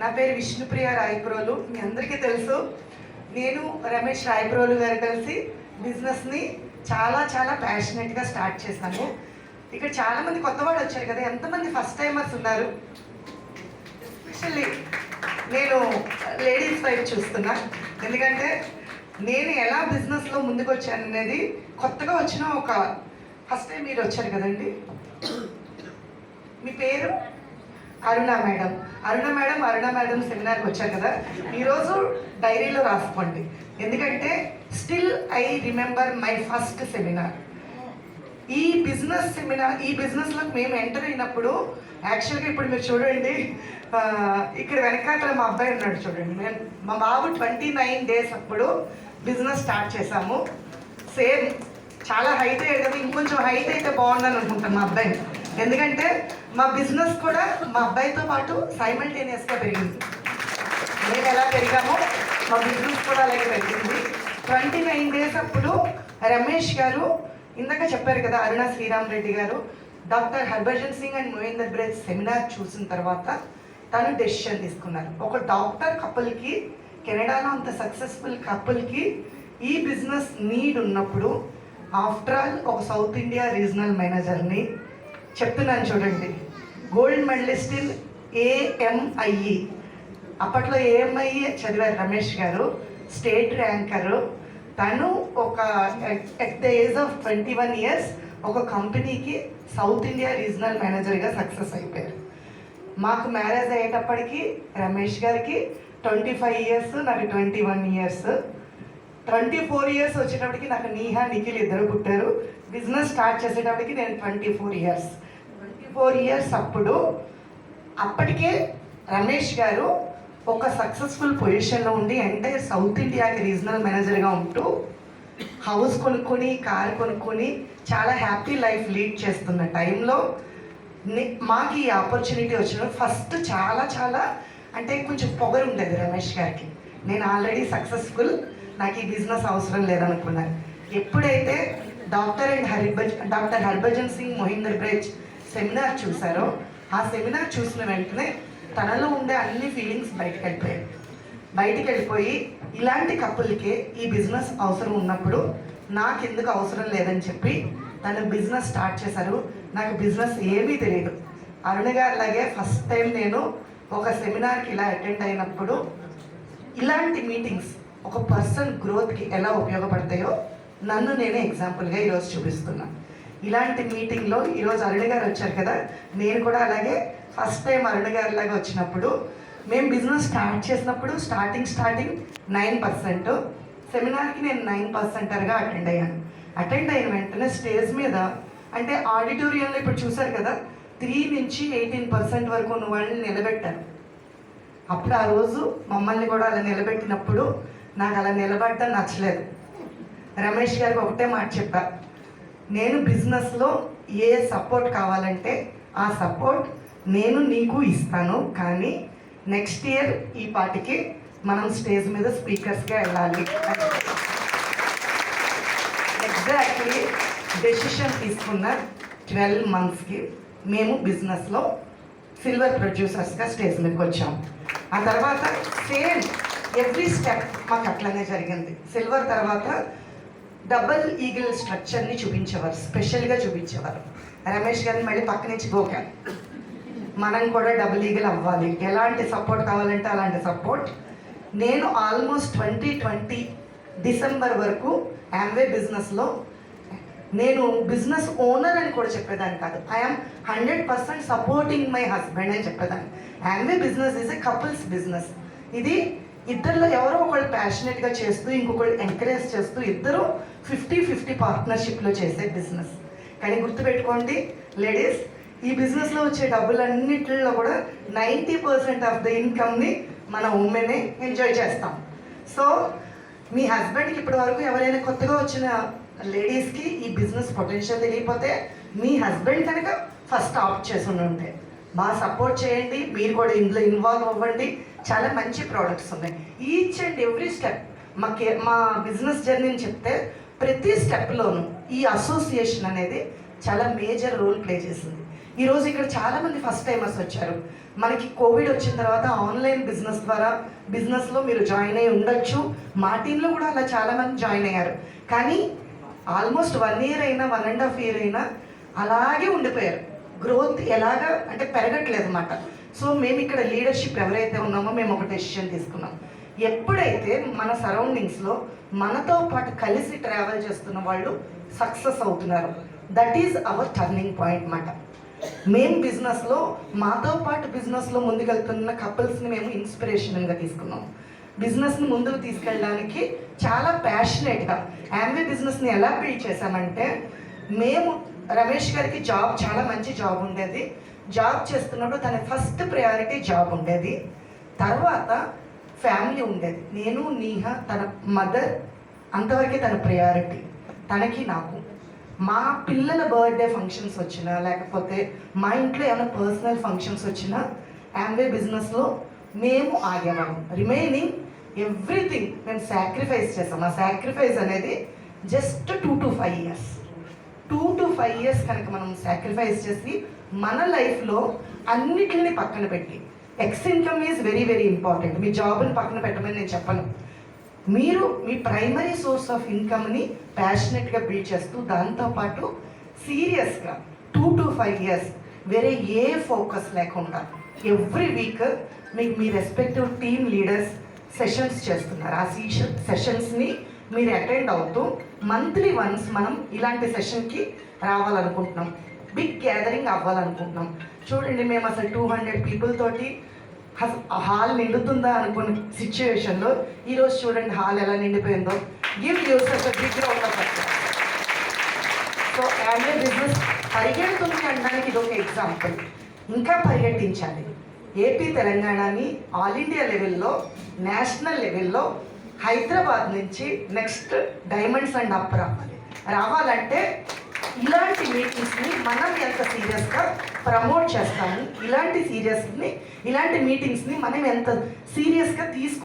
నా పేరు విష్ణుప్రియ రాయపురోలు మీ అందరికీ తెలుసు. నేను రమేష్ రాయపురోలు గారు కలిసి బిజినెస్ని చాలా చాలా ప్యాషనెట్గా స్టార్ట్ చేశాను. ఇక్కడ చాలామంది కొత్త వాళ్ళు వచ్చారు కదా ఎంతమంది ఫస్ట్ టైమర్స్ ఉన్నారు? ఎస్పెషల్లీ నేను లేడీస్ వైపు చూస్తున్నా. ఎందుకంటే నేను ఎలా బిజినెస్లో ముందుకు వచ్చాను అనేది కొత్తగా వచ్చిన ఒక ఫస్ట్ టైం మీరు వచ్చారు కదండి. మీ పేరు? Aruna madam. Aruna madam Aruna madam సెమినార్కి వచ్చారు కదా. ఈరోజు డైరీలో రాసుకోండి. ఎందుకంటే still I remember my first seminar ఈ బిజినెస్ సెమినార్ ఈ బిజినెస్లో మేము ఎంటర్ అయినప్పుడు యాక్చువల్గా ఇప్పుడు మీరు చూడండి ఇక్కడ వెనకాతల మా అబ్బాయి ఉన్నాడు చూడండి. మేము మా బాబు ట్వంటీ నైన్ డేస్ అప్పుడు బిజినెస్ స్టార్ట్ చేశాము. సేమ్ చాలా హైట్ అయ్యాడు కదా ఇంకొంచెం హైట్ అయితే బాగుందని అనుకుంటాను మా అబ్బాయి. ఎందుకంటే మా బిజినెస్ కూడా మా అబ్బాయితో పాటు సైమల్టేనియస్గా పెరిగింది. మేము ఎలా పెరిగామో మా బిజినెస్ కూడా అలాగే పెరిగింది. ట్వంటీ నైన్ డేస్ అప్పుడు రమేష్ గారు ఇందాక చెప్పారు కదా అరుణ శ్రీరామ్ రెడ్డి గారు doctor Harbhajan Singh and Mohinder Brej seminar చూసిన తర్వాత తను డెసిషన్ తీసుకున్నారు. ఒక డాక్టర్ కపుల్కి కెనడాలో అంత సక్సెస్ఫుల్ కపుల్కి ఈ బిజినెస్ నీడ్ ఉన్నప్పుడు ఆఫ్టర్ ఆల్ ఒక సౌత్ ఇండియా రీజనల్ మేనేజర్ని చెప్తున్నాను చూడండి. గోల్డ్ మెడలిస్ట్ ఇన్ ఏఎంఐఈ అప్పట్లో ఏఎంఐ చదివారు రమేష్ గారు స్టేట్ ర్యాంకరు తను ఒక at the age of twenty one years ఒక కంపెనీకి సౌత్ ఇండియా రీజనల్ మేనేజర్గా సక్సెస్ అయిపోయారు. మాకు మ్యారేజ్ అయ్యేటప్పటికి రమేష్ గారికి ట్వంటీ ఫైవ్ ఇయర్స్ నాకు twenty one years twenty four years వచ్చేటప్పటికి నాకు నీహా నిఖిల్ ఇద్దరు పుట్టారు. బిజినెస్ స్టార్ట్ చేసేటప్పటికి నేను twenty four years. Twenty four years అప్పుడు అప్పటికే రమేష్ గారు ఒక సక్సెస్ఫుల్ పొజిషన్లో ఉండి ఎంటైర్ సౌత్ ఇండియాకి రీజనల్ మేనేజర్గా ఉంటూ హౌస్ కొనుక్కొని కార్ కొనుక్కొని చాలా హ్యాపీ లైఫ్ లీడ్ చేస్తున్న టైంలో మాకు ఈ ఆపర్చునిటీ వచ్చిన ఫస్ట్ చాలా చాలా అంటే కొంచెం పొగరు ఉండేది రమేష్ గారికి. నేను ఆల్రెడీ సక్సెస్ఫుల్ నాకు ఈ బిజినెస్ అవసరం లేదనుకున్నాను ఎప్పుడైతే doctor and Haribhaj doctor Harbhajan Singh Mohinder Brej seminar చూశారో ఆ సెమినార్ చూసిన వెంటనే తనలో ఉండే అన్ని ఫీలింగ్స్ బయటకు వెళ్ళిపోయాయి. బయటికి వెళ్ళిపోయి ఇలాంటి కప్పులకే ఈ బిజినెస్ అవసరం ఉన్నప్పుడు నాకు ఎందుకు అవసరం లేదని చెప్పి తను బిజినెస్ స్టార్ట్ చేశారు. నాకు బిజినెస్ ఏమీ తెలియదు అరుణ గారిలాగే ఫస్ట్ టైం నేను ఒక సెమినార్కి ఇలా అటెండ్ అయినప్పుడు ఇలాంటి మీటింగ్స్ ఒక పర్సన్ గ్రోత్కి ఎలా ఉపయోగపడతాయో నన్ను నేనే ఎగ్జాంపుల్గా ఈరోజు చూపిస్తున్నాను ఇలాంటి మీటింగ్లో ఈరోజు అరుణ్ గారు వచ్చారు కదా నేను కూడా అలాగే ఫస్ట్ టైం అరుణ్ గారి లాగా వచ్చినప్పుడు మేము బిజినెస్ స్టార్ట్ చేసినప్పుడు స్టార్టింగ్ స్టార్టింగ్ నైన్ పర్సెంట్ సెమినార్కి నేను నైన్ పర్సెంటర్గా అటెండ్ అయ్యాను. అటెండ్ అయిన వెంటనే స్టేజ్ మీద అంటే ఆడిటోరియంలో ఇప్పుడు చూసారు కదా త్రీ నుంచి ఎయిటీన్ పర్సెంట్ వరకు ఉన్న వాళ్ళని నిలబెట్టారు అప్పుడు ఆ రోజు మమ్మల్ని కూడా అలా నిలబెట్టినప్పుడు నాకు అలా నిలబడటం నచ్చలేదు. రమేష్ గారికి ఒకటే మాట చెప్పా నేను బిజినెస్లో ఏ సపోర్ట్ కావాలంటే ఆ సపోర్ట్ నేను నీకు ఇస్తాను కానీ నెక్స్ట్ ఇయర్ ఈ పాటికి మనం స్టేజ్ మీద స్పీకర్స్గా వెళ్ళాలి. ఎగ్జాక్ట్లీ డెసిషన్ తీసుకున్న ట్వెల్వ్ మంత్స్కి మేము బిజినెస్లో సిల్వర్ ప్రొడ్యూసర్స్గా స్టేజ్ మీదకి వచ్చాము. ఆ తర్వాత సేమ్ ఎవ్రీ స్టెప్ మాకు అట్లనే జరిగింది. సిల్వర్ తర్వాత డబల్ ఈగిల్ స్ట్రక్చర్ని చూపించేవారు స్పెషల్గా చూపించేవారు. రమేష్ గారిని మళ్ళీ పక్క నుంచి గోకాను మనం కూడా డబుల్ ఈగిల్ అవ్వాలి. ఎలాంటి సపోర్ట్ కావాలంటే అలాంటి సపోర్ట్. నేను ఆల్మోస్ట్ ట్వంటీ ట్వంటీ డిసెంబర్ వరకు యామ్వే బిజినెస్లో నేను బిజినెస్ ఓనర్ అని కూడా చెప్పేదాన్ని కాదు. I'm hundred percent supporting my husband అని చెప్పేదాన్ని. Amway business is a couples business ఇది ఇద్దరిలో ఎవరో ఒకళ్ళు ప్యాషనెట్గా చేస్తూ ఇంకొకళ్ళు ఎంకరేజ్ చేస్తూ ఇద్దరు ఫిఫ్టీ ఫిఫ్టీ పార్ట్నర్షిప్లో చేసే బిజినెస్ కానీ గుర్తుపెట్టుకోండి లేడీస్ ఈ బిజినెస్లో వచ్చే డబ్బులన్నిటిలో కూడా నైంటీ పర్సెంట్ ఆఫ్ ద ఇన్కమ్ని మన ఉమెనే ఎంజాయ్ చేస్తాం. సో మీ హస్బెండ్కి ఇప్పటి వరకు ఎవరైనా కొత్తగా వచ్చిన లేడీస్కి ఈ బిజినెస్ పొటెన్షియల్ తెలియకపోతే మీ హస్బెండ్ కనుక ఫస్ట్ ఆప్ట్ చేసి ఉండి ఉంటే బాగా సపోర్ట్ చేయండి. మీరు కూడా ఇందులో ఇన్వాల్వ్ అవ్వండి. చాలా మంచి ప్రోడక్ట్స్ ఉన్నాయి. ఈచ్ అండ్ ఎవ్రీ స్టెప్ మా కే మా బిజినెస్ జర్నీని చెప్తే ప్రతి స్టెప్లోనూ ఈ అసోసియేషన్ అనేది చాలా మేజర్ రోల్ ప్లే చేసింది. ఈరోజు ఇక్కడ చాలామంది ఫస్ట్ టైమర్స్ వచ్చారు. మనకి కోవిడ్ వచ్చిన తర్వాత ఆన్లైన్ బిజినెస్ ద్వారా బిజినెస్లో మీరు జాయిన్ అయి ఉండొచ్చు. మా టీంలో కూడా అలా చాలా మంది జాయిన్ అయ్యారు. కానీ ఆల్మోస్ట్ వన్ ఇయర్ అయినా వన్ అండ్ హాఫ్ ఇయర్ అయినా అలాగే ఉండిపోయారు. గ్రోత్ ఎలాగా అంటే పెరగట్లేదు అనమాట సో మేము ఇక్కడ లీడర్షిప్ ఎవరైతే ఉన్నామో మేము ఒక డెసిషన్ తీసుకున్నాం. ఎప్పుడైతే మన సరౌండింగ్స్లో మనతో పాటు కలిసి ట్రావెల్ చేస్తున్న వాళ్ళు సక్సెస్ అవుతున్నారు. That is our turning point అనమాట మేము బిజినెస్లో మాతో పాటు బిజినెస్లో ముందుకెళ్తున్న కపుల్స్ని మేము ఇన్స్పిరేషన్గా తీసుకున్నాం. బిజినెస్ని ముందుకు తీసుకెళ్ళడానికి చాలా ప్యాషనేట్గా యామ్వే బిజినెస్ని ఎలా బిల్డ్ చేశామంటే మేము రమేష్ గారికి జాబ్ చాలా మంచి జాబ్ ఉండేది. జాబ్ చేస్తున్నప్పుడు తన ఫస్ట్ ప్రయారిటీ జాబ్ ఉండేది. తర్వాత ఫ్యామిలీ ఉండేది. నేను నీహ తన మదర్ అంతవరకే తన ప్రయారిటీ తనకి నాకు. మా పిల్లల బర్త్డే ఫంక్షన్స్ వచ్చినా లేకపోతే మా ఇంట్లో ఏమైనా పర్సనల్ ఫంక్షన్స్ వచ్చినా యామ్వే బిజినెస్లో మేము ఆగేవాళ్ళం. రిమైనింగ్ ఎవ్రీథింగ్ మేము సాక్రిఫైస్ చేస్తాం ఆ సాక్రిఫైస్ అనేది just two to five years two to five years కనుక మనం సాక్రిఫైస్ చేసి మన లైఫ్లో అన్నిటిని పక్కన పెట్టి. Ex income is very very important మీ జాబ్ని పక్కన పెట్టమని నేను చెప్పను. మీరు మీ ప్రైమరీ సోర్స్ ఆఫ్ ఇన్కమ్ని ప్యాషనెట్గా బిల్డ్ చేస్తూ దాంతోపాటు సీరియస్గా టూ టు ఫైవ్ ఇయర్స్ వేరే ఏ ఫోకస్ లేకుండా ఎవ్రీ వీక్ మీకు మీ రెస్పెక్టివ్ టీమ్ లీడర్స్ సెషన్స్ చేస్తున్నారు. ఆ సీషన్ సెషన్స్ని మీరు అటెండ్ అవుతూ మంత్లీ వన్స్ మనం ఇలాంటి సెషన్కి రావాలనుకుంటున్నాం. బిగ్ గ్యాదరింగ్ అవ్వాలనుకుంటున్నాం. చూడండి మేము అసలు టూ హండ్రెడ్ పీపుల్ తోటి హాల్ నిండుతుందా అనుకున్న సిచ్యువేషన్లో ఈరోజు చూడండి హాల్ ఎలా నిండిపోయిందో. Give us big round of so annual business పరిగెడుతుంది అనడానికి ఇది ఒక ఎగ్జాంపుల్ ఇంకా పరిగెట్టించాలి. ఏపీ తెలంగాణని ఆల్ ఇండియా లెవెల్లో నేషనల్ లెవెల్లో హైదరాబాద్ నుంచి నెక్స్ట్ డైమండ్స్ అండ్ అప్ రావాలి రావాలంటే ఇలాంటి మీటింగ్స్ని మనం ఎంత సీరియస్గా ప్రమోట్ చేస్తాము ఇలాంటి సీరియస్ని ఇలాంటి మీటింగ్స్ని మనం ఎంత సీరియస్గా తీసుకు